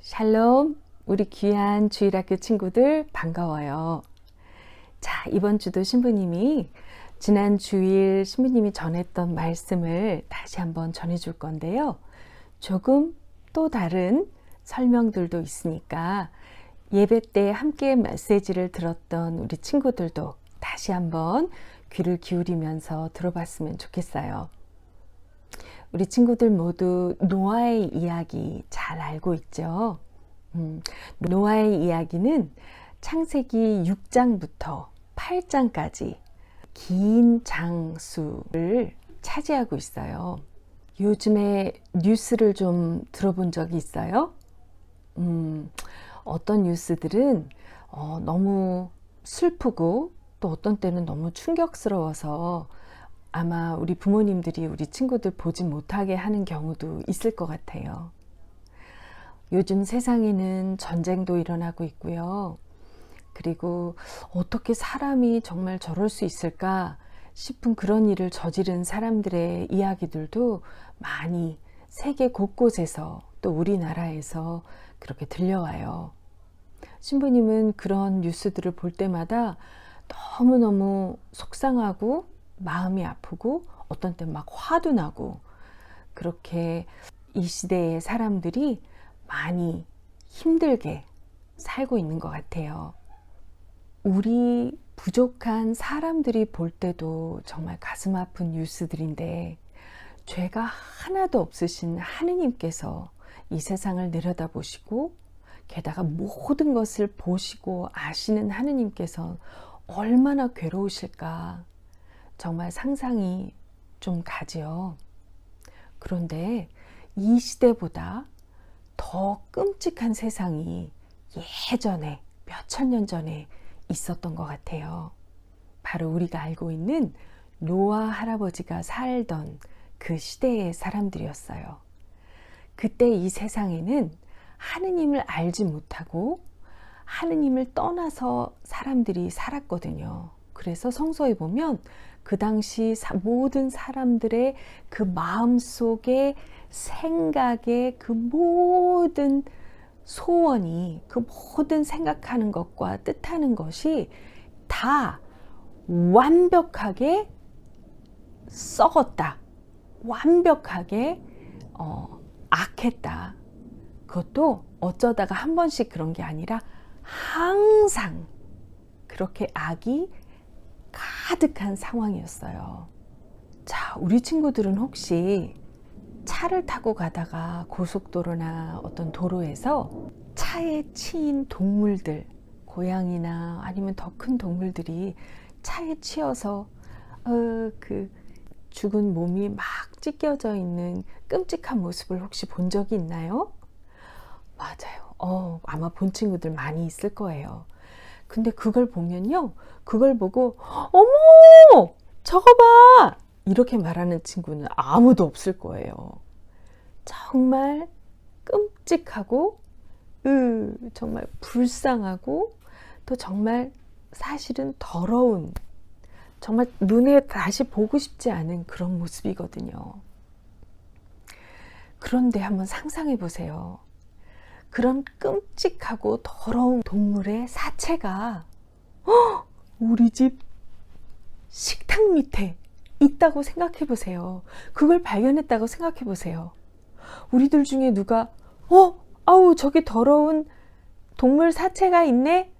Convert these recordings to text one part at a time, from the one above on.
샬롬, 우리 귀한 주일학교 친구들 반가워요. 자, 이번 주도 신부님이 지난 주일 신부님이 전했던 말씀을 다시 한번 전해줄 건데요. 조금 또 다른 설명들도 있으니까 예배 때 함께 메시지를 들었던 우리 친구들도 다시 한번 귀를 기울이면서 들어봤으면 좋겠어요. 우리 친구들 모두 노아의 이야기 잘 알고 있죠? 음, 노아의 이야기는 창세기 6장부터 8장까지 긴 장수를 차지하고 있어요. 요즘에 뉴스를 좀 들어본 적이 있어요? 음, 어떤 뉴스들은 어, 너무 슬프고 또 어떤 때는 너무 충격스러워서 아마 우리 부모님들이 우리 친구들 보지 못하게 하는 경우도 있을 것 같아요. 요즘 세상에는 전쟁도 일어나고 있고요. 그리고 어떻게 사람이 정말 저럴 수 있을까 싶은 그런 일을 저지른 사람들의 이야기들도 많이 세계 곳곳에서 또 우리나라에서 그렇게 들려와요. 신부님은 그런 뉴스들을 볼 때마다 너무너무 속상하고 마음이 아프고 어떤 때 막 화도 나고 그렇게 이 시대의 사람들이 많이 힘들게 살고 있는 것 같아요. 우리 부족한 사람들이 볼 때도 정말 가슴 아픈 뉴스들인데 죄가 하나도 없으신 하느님께서 이 세상을 내려다보시고 게다가 모든 것을 보시고 아시는 하느님께서 얼마나 괴로우실까 정말 상상이 좀 가지요. 그런데 이 시대보다 더 끔찍한 세상이 예전에 몇천 년 전에 있었던 것 같아요. 바로 우리가 알고 있는 노아 할아버지가 살던 그 시대의 사람들이었어요. 그때 이 세상에는 하느님을 알지 못하고 하느님을 떠나서 사람들이 살았거든요. 그래서 성서에 보면 그 당시 모든 사람들의 그 마음 속에 생각의 그 모든 소원이 그 모든 생각하는 것과 뜻하는 것이 다 완벽하게 썩었다. 완벽하게 어, 악했다. 그것도 어쩌다가 한 번씩 그런 게 아니라 항상 그렇게 악이 가득한 상황이었어요. 자, 우리 친구들은 혹시 차를 타고 가다가 고속도로나 어떤 도로에서 차에 치인 동물들, 고양이나 아니면 더 큰 동물들이 차에 치여서 어, 그 죽은 몸이 막 찢겨져 있는 끔찍한 모습을 혹시 본 적이 있나요? 맞아요. 어, 아마 본 친구들 많이 있을 거예요. 근데 그걸 보면요. 그걸 보고, 어머! 저거 봐! 이렇게 말하는 친구는 아무도 없을 거예요. 정말 끔찍하고, 으, 정말 불쌍하고, 또 정말 사실은 더러운, 정말 눈에 다시 보고 싶지 않은 그런 모습이거든요. 그런데 한번 상상해 보세요. 그런 끔찍하고 더러운 동물의 사체가 어, 우리 집 식탁 밑에 있다고 생각해 보세요. 그걸 발견했다고 생각해 보세요. 우리들 중에 누가 어, 아우 저기 더러운 동물 사체가 있네.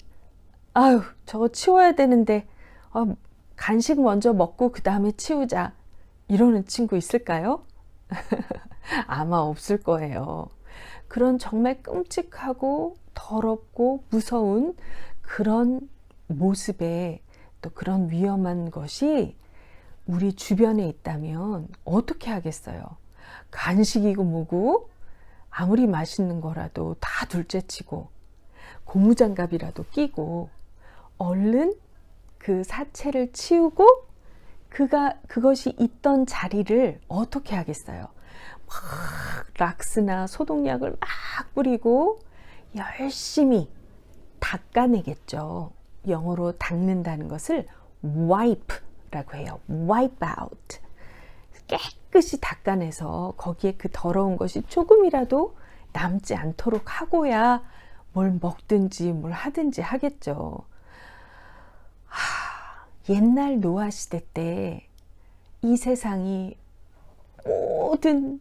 아유, 저거 치워야 되는데 어, 간식 먼저 먹고 그 다음에 치우자. 이러는 친구 있을까요? 아마 없을 거예요. 그런 정말 끔찍하고 더럽고 무서운 그런 모습에 또 그런 위험한 것이 우리 주변에 있다면 어떻게 하겠어요? 간식이고 뭐고 아무리 맛있는 거라도 다 둘째치고 고무장갑이라도 끼고 얼른 그 사체를 치우고 그가 그것이 있던 자리를 어떻게 하겠어요? 막 락스나 소독약을 막 뿌리고 열심히 닦아내겠죠. 영어로 닦는다는 것을 wipe라고 해요. wipe out. 깨끗이 닦아내서 거기에 그 더러운 것이 조금이라도 남지 않도록 하고야 뭘 먹든지 뭘 하든지 하겠죠. 하, 옛날 노아 시대 때 이 세상이 모든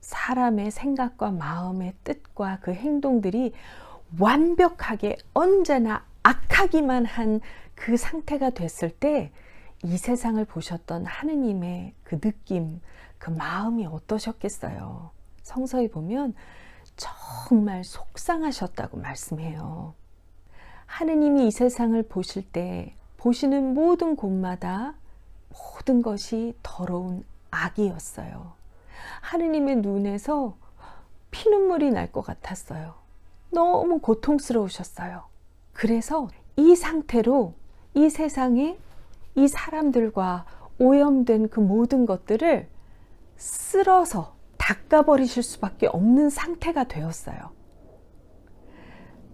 사람의 생각과 마음의 뜻과 그 행동들이 완벽하게 언제나 악하기만 한 그 상태가 됐을 때 이 세상을 보셨던 하느님의 그 느낌, 그 마음이 어떠셨겠어요? 성서에 보면 정말 속상하셨다고 말씀해요. 하느님이 이 세상을 보실 때 보시는 모든 곳마다 모든 것이 더러운 악이었어요. 하느님의 눈에서 피눈물이 날 것 같았어요. 너무 고통스러우셨어요. 그래서 이 상태로 이 세상에 이 사람들과 오염된 그 모든 것들을 쓸어서 닦아버리실 수밖에 없는 상태가 되었어요.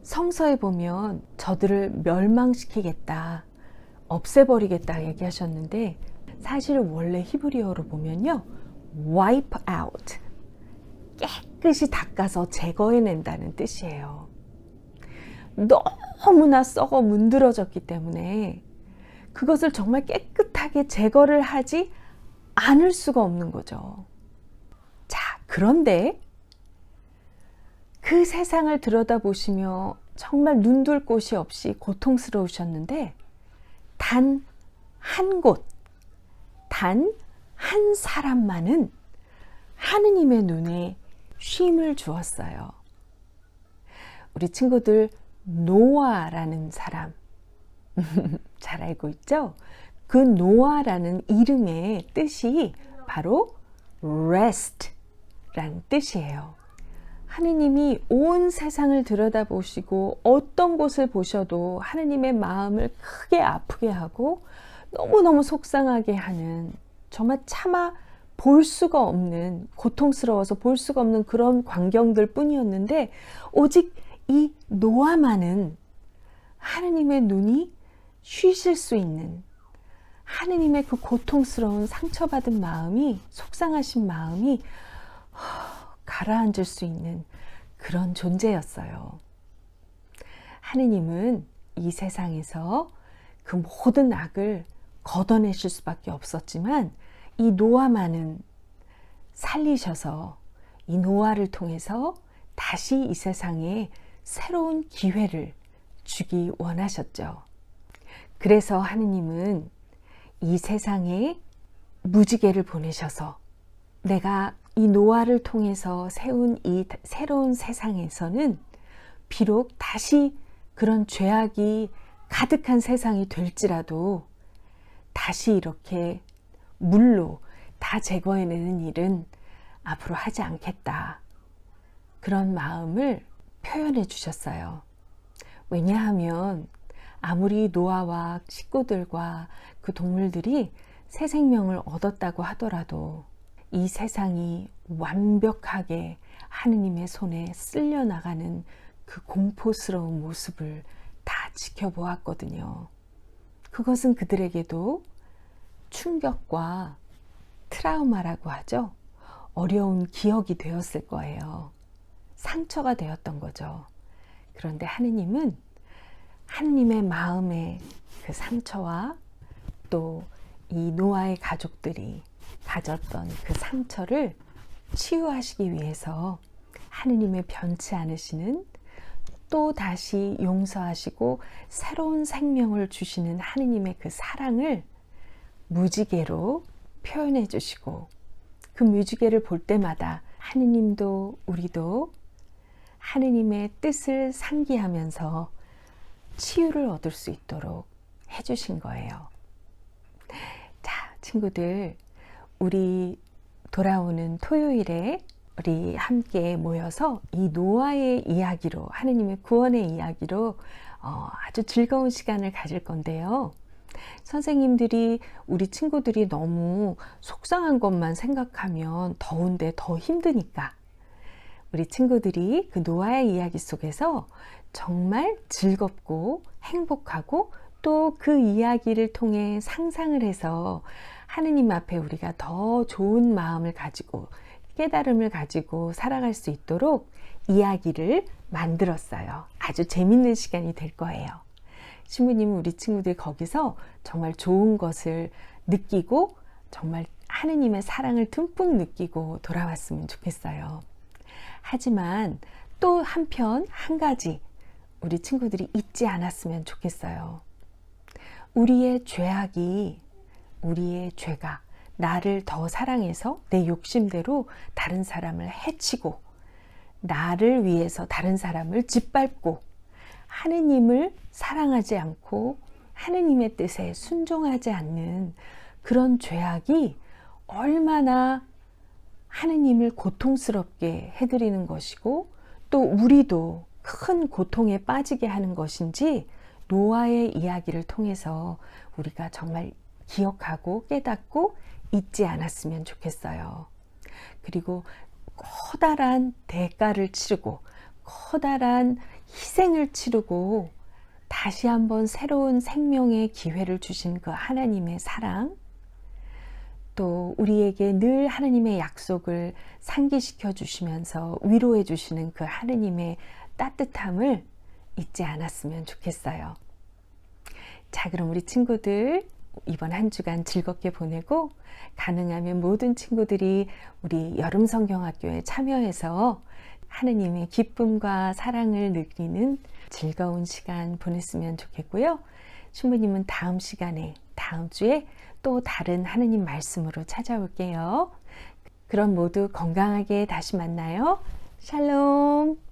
성서에 보면 저들을 멸망시키겠다, 없애버리겠다 얘기하셨는데 사실 원래 히브리어로 보면요. Wipe out. 깨끗이 닦아서 제거해낸다는 뜻이에요. 너무나 썩어 문드러졌기 때문에 그것을 정말 깨끗하게 제거를 하지 않을 수가 없는 거죠. 자, 그런데 그 세상을 들여다보시며 정말 눈둘 곳이 없이 고통스러우셨는데 단 한 곳, 단 한 사람만은 하느님의 눈에 쉼을 주었어요. 우리 친구들 노아라는 사람 잘 알고 있죠? 그 노아라는 이름의 뜻이 바로 rest라는 뜻이에요. 하느님이 온 세상을 들여다보시고 어떤 곳을 보셔도 하느님의 마음을 크게 아프게 하고 너무너무 속상하게 하는 정말 차마 볼 수가 없는 고통스러워서 볼 수가 없는 그런 광경들 뿐이었는데 오직 이 노아만은 하느님의 눈이 쉬실 수 있는 하느님의 그 고통스러운 상처받은 마음이 속상하신 마음이 가라앉을 수 있는 그런 존재였어요. 하느님은 이 세상에서 그 모든 악을 걷어내실 수밖에 없었지만 이 노아만은 살리셔서 이 노아를 통해서 다시 이 세상에 새로운 기회를 주기 원하셨죠. 그래서 하느님은 이 세상에 무지개를 보내셔서 내가 이 노아를 통해서 세운 이 새로운 세상에서는 비록 다시 그런 죄악이 가득한 세상이 될지라도 다시 이렇게 물로 다 제거해내는 일은 앞으로 하지 않겠다. 그런 마음을 표현해 주셨어요. 왜냐하면 아무리 노아와 식구들과 그 동물들이 새 생명을 얻었다고 하더라도 이 세상이 완벽하게 하느님의 손에 쓸려 나가는 그 공포스러운 모습을 다 지켜보았거든요. 그것은 그들에게도 충격과 트라우마라고 하죠. 어려운 기억이 되었을 거예요. 상처가 되었던 거죠. 그런데 하느님은 하느님의 마음의 그 상처와 또 이 노아의 가족들이 가졌던 그 상처를 치유하시기 위해서 하느님의 변치 않으시는 또 다시 용서하시고 새로운 생명을 주시는 하느님의 그 사랑을 무지개로 표현해 주시고 그 무지개를 볼 때마다 하느님도 우리도 하느님의 뜻을 상기하면서 치유를 얻을 수 있도록 해주신 거예요. 자, 친구들, 우리 돌아오는 토요일에 우리 함께 모여서 이 노아의 이야기로, 하느님의 구원의 이야기로 어, 아주 즐거운 시간을 가질 건데요. 선생님들이 우리 친구들이 너무 속상한 것만 생각하면 더운데 더 힘드니까 우리 친구들이 그 노아의 이야기 속에서 정말 즐겁고 행복하고 또 그 이야기를 통해 상상을 해서 하느님 앞에 우리가 더 좋은 마음을 가지고 깨달음을 가지고 살아갈 수 있도록 이야기를 만들었어요. 아주 재밌는 시간이 될 거예요. 신부님은 우리 친구들이 거기서 정말 좋은 것을 느끼고 정말 하느님의 사랑을 듬뿍 느끼고 돌아왔으면 좋겠어요. 하지만 또 한편 한 가지 우리 친구들이 잊지 않았으면 좋겠어요. 우리의 죄악이 우리의 죄가 나를 더 사랑해서 내 욕심대로 다른 사람을 해치고 나를 위해서 다른 사람을 짓밟고 하느님을 사랑하지 않고 하느님의 뜻에 순종하지 않는 그런 죄악이 얼마나 하느님을 고통스럽게 해드리는 것이고 또 우리도 큰 고통에 빠지게 하는 것인지 노아의 이야기를 통해서 우리가 정말 기억하고 깨닫고 잊지 않았으면 좋겠어요. 그리고 커다란 대가를 치르고 커다란 희생을 치르고 다시 한번 새로운 생명의 기회를 주신 그 하나님의 사랑, 또 우리에게 늘 하나님의 약속을 상기시켜 주시면서 위로해 주시는 그 하나님의 따뜻함을 잊지 않았으면 좋겠어요. 자, 그럼 우리 친구들 이번 한 주간 즐겁게 보내고 가능하면 모든 친구들이 우리 여름 성경학교에 참여해서 하느님의 기쁨과 사랑을 느끼는 즐거운 시간 보냈으면 좋겠고요. 신부님은 다음 시간에 다음 주에 또 다른 하느님 말씀으로 찾아올게요. 그럼 모두 건강하게 다시 만나요. 샬롬.